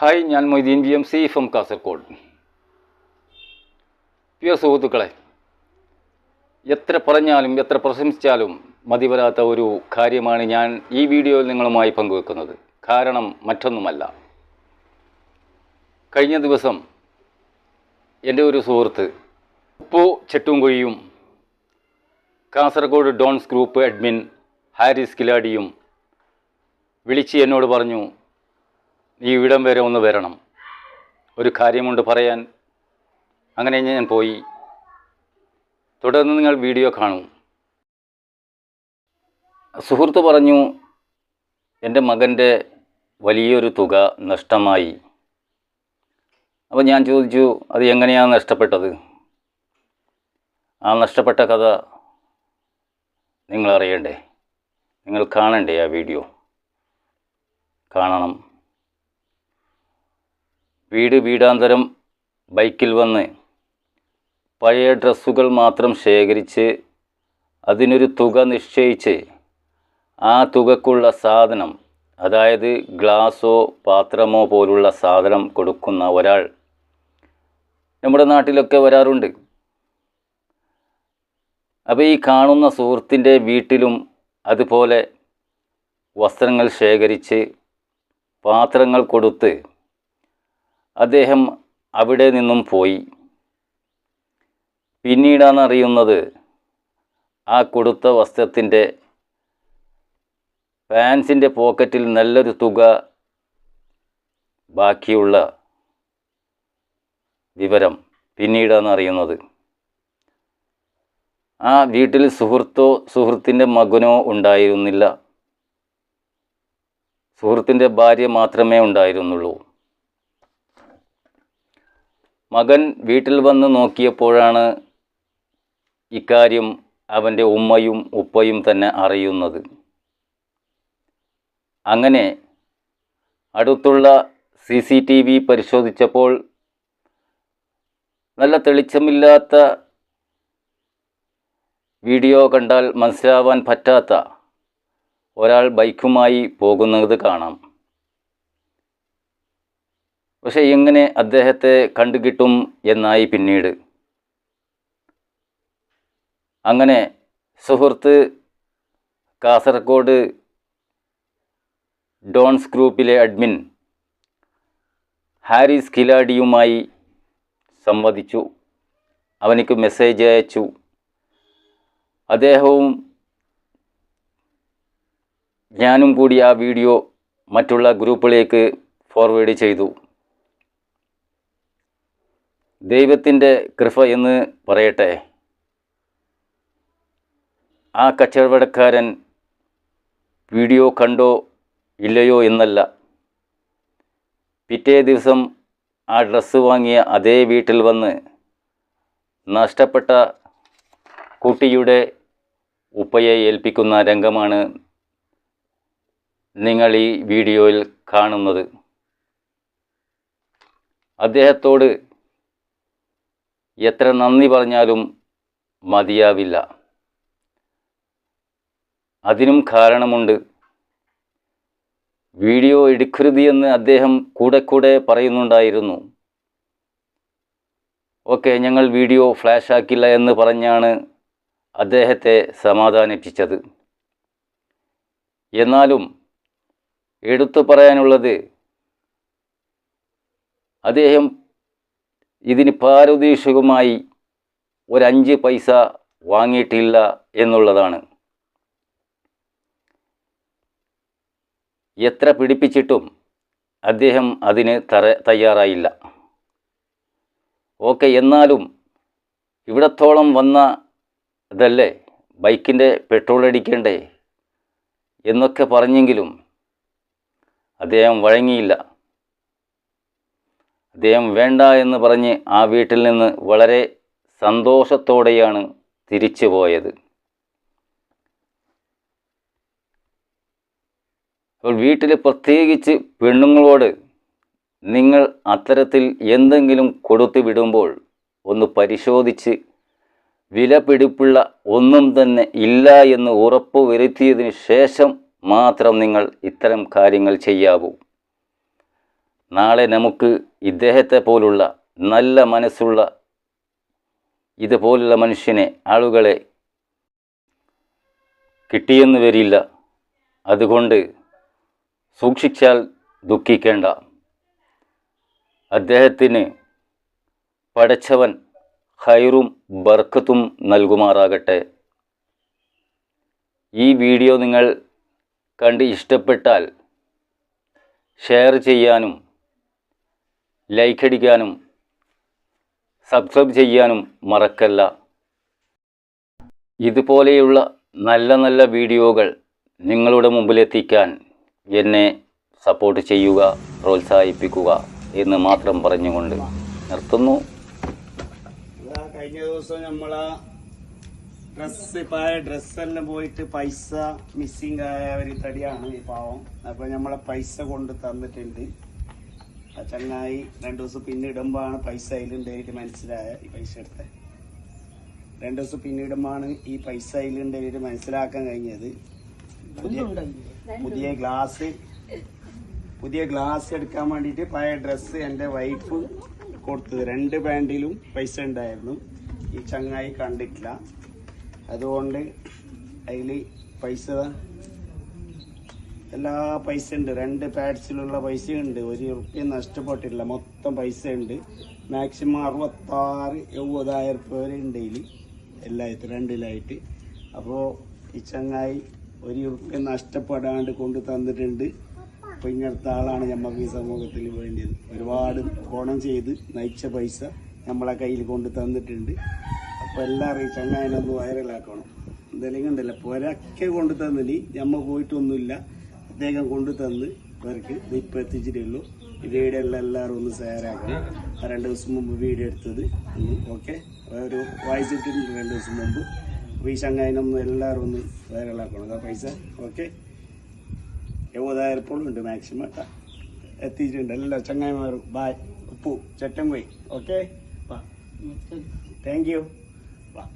Hi ഞാൻ Moideen B M C from Kasaragod പ്രിയ സുഹൃത്തുക്കളെ എത്ര പറഞ്ഞാലും എത്ര പ്രശംസിച്ചാലും മതിവരാത്ത ഒരു കാര്യമാണ് ഞാൻ ഈ വീഡിയോയിൽ നിങ്ങളുമായി പങ്കുവെക്കുന്നത്. കാരണം മറ്റൊന്നുമല്ല. കഴിഞ്ഞ ദിവസം എന്റെ ഒരു സുഹൃത്ത് ഉപ്പു ചെട്ടുംകുഴിയും Kasaragod dons group admin Haris കിലാഡിയും വിളിച്ച് എന്നോട് പറഞ്ഞു നീ ഇവിടം വരെ ഒന്ന് വരണം. ഒരു കാര്യമുണ്ട് പറയാൻ. അങ്ങനെ ഞാൻ പോയി. തുടർന്ന് നിങ്ങൾ വീഡിയോ കാണും. സുഹൃത്ത് പറഞ്ഞു എന്റെ മകന്റെ വലിയൊരു തുക നഷ്ടമായി. അപ്പോൾ ഞാൻ ചോദിച്ചു അത് എങ്ങനെയാണ് നഷ്ടപ്പെട്ടത്? ആ നഷ്ടപ്പെട്ട കഥ നിങ്ങൾ അറിയണ്ടേ നിങ്ങൾ കാണണ്ടേ ആ വീഡിയോ? കാണണം. വീട് വീടാന്തരം ബൈക്കിൽ വന്ന് പഴയ ഡ്രസ്സുകൾ മാത്രം ശേഖരിച്ച് അതിനൊരു തുക നിശ്ചയിച്ച് ആ തുകക്കുള്ള സാധനം അതായത് ഗ്ലാസോ പാത്രമോ പോലുള്ള സാധനം കൊടുക്കുന്ന ഒരാൾ നമ്മുടെ നാട്ടിലൊക്കെ വരാറുണ്ട്. അപ്പോൾ ഈ കാണുന്ന സുഹൃത്തിന്റെ വീട്ടിലും അതുപോലെ വസ്ത്രങ്ങൾ ശേഖരിച്ച് പാത്രങ്ങൾ കൊടുത്ത് അദ്ദേഹം അവിടെ നിന്നും പോയി. പിന്നീടാണ് അറിയുന്നത് ആ കൊടുത്ത വസ്ത്രത്തിന്റെ പാൻസിന്റെ പോക്കറ്റിൽ നല്ലൊരു തുക ബാക്കിയുള്ള വിവരം പിന്നീടാണ് അറിയുന്നത് ആ വീട്ടിൽ സുഹൃത്തോ സുഹൃത്തിന്റെ മകനോ ഉണ്ടായിരുന്നില്ല. സുഹൃത്തിന്റെ ഭാര്യ മാത്രമേ ഉണ്ടായിരുന്നുള്ളൂ. മകൻ വീട്ടിൽ വന്ന് നോക്കിയപ്പോഴാണ് ഇക്കാര്യം അവന്റെ ഉമ്മയും ഉപ്പയും തന്നെ അറിയുന്നത്. അങ്ങനെ അടുത്തുള്ള സി സി ടി വി പരിശോധിച്ചപ്പോൾ നല്ല തെളിച്ചമില്ലാത്ത വീഡിയോ കണ്ടാൽ മനസ്സിലാവാൻ പറ്റാത്ത ഒരാൾ ബൈക്കുമായി പോകുന്നത് കാണാം. പക്ഷെ എങ്ങനെ അദ്ദേഹത്തെ കണ്ടുകിട്ടും എന്നായി പിന്നീട്. അങ്ങനെ സുഹൃത്ത് കാസർഗോഡ് ഡോൺസ് ഗ്രൂപ്പിലെ അഡ്മിൻ ഹാരിസ് കിലാഡിയുമായി സംവദിച്ചു. അവനിക്ക് മെസ്സേജ് അയച്ചു. അദ്ദേഹവും ഞാനും കൂടി ആ വീഡിയോ മറ്റുള്ള ഗ്രൂപ്പിലേക്ക് ഫോർവേഡ് ചെയ്തു. ദൈവത്തിന്റെ കൃപ എന്ന് പറയട്ടെ. ആ കച്ചവടക്കാരൻ വീഡിയോ കണ്ടോ ഇല്ലയോ എന്നല്ല. പിറ്റേ ദിവസം ആ ഡ്രസ്സ് വാങ്ങിയ അതേ വീട്ടിൽ വന്ന് നഷ്ടപ്പെട്ട കുട്ടിയുടെ ഉപ്പയെ ഏൽപ്പിക്കുന്ന രംഗമാണ് നിങ്ങൾ ഈ വീഡിയോയിൽ കാണുന്നത്. അദ്ദേഹത്തോട് എത്ര നന്ദി പറഞ്ഞാലും മതിയാവില്ല. അതിനും കാരണമുണ്ട്. വീഡിയോ എടുക്കരുത് എന്ന് അദ്ദേഹം കൂടെ കൂടെ പറയുന്നുണ്ടായിരുന്നു. ഓക്കെ ഞങ്ങൾ വീഡിയോ ഫ്ലാഷ് ആക്കില്ല എന്ന് പറഞ്ഞാണ് അദ്ദേഹത്തെ സമാധാനിപ്പിച്ചത്. എന്നാലും എടുത്തു പറയാനുള്ളത് അദ്ദേഹം ഇതിന് പാരദേശികമായി ഒരഞ്ച് പൈസ വാങ്ങിയിട്ടില്ല എന്നുള്ളതാണ്. എത്ര പിടിപ്പിച്ചിട്ടും അദ്ദേഹം അതിന് തറ തയ്യാറായില്ല. ഓക്കെ എന്നാലും ഇവിടത്തോളം വന്ന ഇതല്ലേ? ബൈക്കിന്റെ പെട്രോൾ അടിക്കേണ്ടേ? എന്നൊക്കെ പറഞ്ഞെങ്കിലും അദ്ദേഹം വഴങ്ങിയില്ല. അദ്ദേഹം വേണ്ട എന്ന് പറഞ്ഞ് ആ വീട്ടിൽ നിന്ന് വളരെ സന്തോഷത്തോടെയാണ് തിരിച്ചു പോയത്. അപ്പോൾ വീട്ടിൽ പ്രത്യേകിച്ച് പെണ്ണുങ്ങളോട് നിങ്ങൾ അത്തരത്തിൽ എന്തെങ്കിലും കൊടുത്തു വിടുമ്പോൾ ഒന്ന് പരിശോധിച്ച് വില പിടിപ്പുള്ള ഒന്നും തന്നെ ഇല്ല എന്ന് ഉറപ്പ് വരുത്തിയതിന് ശേഷം മാത്രം നിങ്ങൾ ഇത്തരം കാര്യങ്ങൾ ചെയ്യാവൂ. നാളെ നമുക്ക് ഇദ്ദേഹത്തെ പോലുള്ള നല്ല മനസ്സുള്ള ഇതുപോലുള്ള മനുഷ്യനെ ആളുകളെ കിട്ടിയെന്ന് വരില്ല. അതുകൊണ്ട് സൂക്ഷിച്ചാൽ ദുഃഖിക്കേണ്ട. അദ്ദേഹത്തിന് പടച്ചവൻ ഹൈറും ബർക്കത്തും നൽകുമാറാകട്ടെ. ഈ വീഡിയോ നിങ്ങൾ കണ്ട് ഇഷ്ടപ്പെട്ടാൽ ഷെയർ ചെയ്യാനും ലൈക്ക് അടിക്കാനും സബ്സ്ക്രൈബ് ചെയ്യാനും മറക്കല്ല. ഇതുപോലെയുള്ള നല്ല നല്ല വീഡിയോകൾ നിങ്ങളുടെ മുമ്പിലെത്തിക്കാൻ എന്നെ സപ്പോർട്ട് ചെയ്യുക പ്രോത്സാഹിപ്പിക്കുക എന്ന് മാത്രം പറഞ്ഞുകൊണ്ട് നിർത്തുന്നു. കഴിഞ്ഞ ദിവസം നമ്മൾ ഡ്രസ്സ് പഴയ ഡ്രസ്സെല്ലാം പോയിട്ട് പൈസ മിസ്സിങ് ആയ ഒരു തടിയാണ് ഈ പാവം. അപ്പോൾ നമ്മളെ പൈസ കൊണ്ട് തന്നിട്ടുണ്ട്. ചങ്ങായി രണ്ടു ദിവസം പിന്നിടുമ്പോഴാണ് പൈസ അതിലുണ്ട് എനിക്ക് മനസ്സിലായ ഈ പൈസ എടുത്ത. രണ്ടു ദിവസം പിന്നിടുമ്പോഴാണ് ഈ പൈസ അതിലുണ്ട് എനിക്ക് മനസ്സിലാക്കാൻ കഴിഞ്ഞത്. പുതിയ പുതിയ ഗ്ലാസ്. പുതിയ ഗ്ലാസ് എടുക്കാൻ വേണ്ടിയിട്ട് പഴയ ഡ്രസ്സ് എന്റെ വൈഫ് കൊടുത്തത്. രണ്ട് പാന്റിലും പൈസ ഉണ്ടായിരുന്നു. ഈ ചങ്ങായി കണ്ടിട്ടില്ല. അതുകൊണ്ട് അതിൽ പൈസ എല്ലാ പൈസ ഉണ്ട് രണ്ട് പാഡ്സിലുള്ള പൈസ ഉണ്ട് ഒരു ഉറുപ്പ്യ നഷ്ടപ്പെട്ടില്ല മൊത്തം പൈസ ഉണ്ട് മാക്സിമം അറുപത്താറ് എഴുപതായിരം ഉറുപ്പ്യ വരെ ഉണ്ട് ഇതിൽ എല്ലായിട്ടും രണ്ടിലായിട്ട്. അപ്പോൾ ഈ ചങ്ങായി ഒരു ഉറുപ്പ്യ നഷ്ടപ്പെടാണ്ട് കൊണ്ട് തന്നിട്ടുണ്ട്. അപ്പോൾ ഇങ്ങനത്തെ ആളാണ് നമുക്ക് ഈ സമൂഹത്തിൽ വേണ്ടിയത്. ഒരുപാട് ഗുണം ചെയ്ത് നയിച്ച പൈസ നമ്മളെ കയ്യിൽ കൊണ്ട് തന്നിട്ടുണ്ട്. അപ്പോൾ എല്ലാവരും ഈ ചങ്ങായിനൊന്ന് വൈറലാക്കണം എന്തെങ്കിലും ഉണ്ടല്ലോ പുരക്കെ കൊണ്ട് തന്നിട്ട് ഞമ്മ പോയിട്ടൊന്നുമില്ല. അദ്ദേഹം കൊണ്ടു തന്ന് അവർക്ക് ഇപ്പം എത്തിച്ചിട്ടേ ഉള്ളൂ. ഈ വീഡിയോ എല്ലാം എല്ലാവരും ഒന്ന് ഷെയറാക്കണം രണ്ട് ദിവസം മുമ്പ് വീഡിയോ എടുത്തത് ഓക്കെ ഒരു വായിച്ചിട്ടുണ്ട് രണ്ട് ദിവസം മുമ്പ്. അപ്പോൾ ഈ ചങ്ങായിനൊന്ന് എല്ലാവരും ഒന്ന് വൈറലാക്കണം ആ പൈസ ഓക്കെ എഴുപതായിരം ഉണ്ട് മാക്സിമം എത്തിയിട്ടുണ്ട്. എല്ലാ ചങ്ങായിമാരും ബായ് ഉപ്പു ചട്ടം പോയി ഓക്കെ താങ്ക് യു വാ.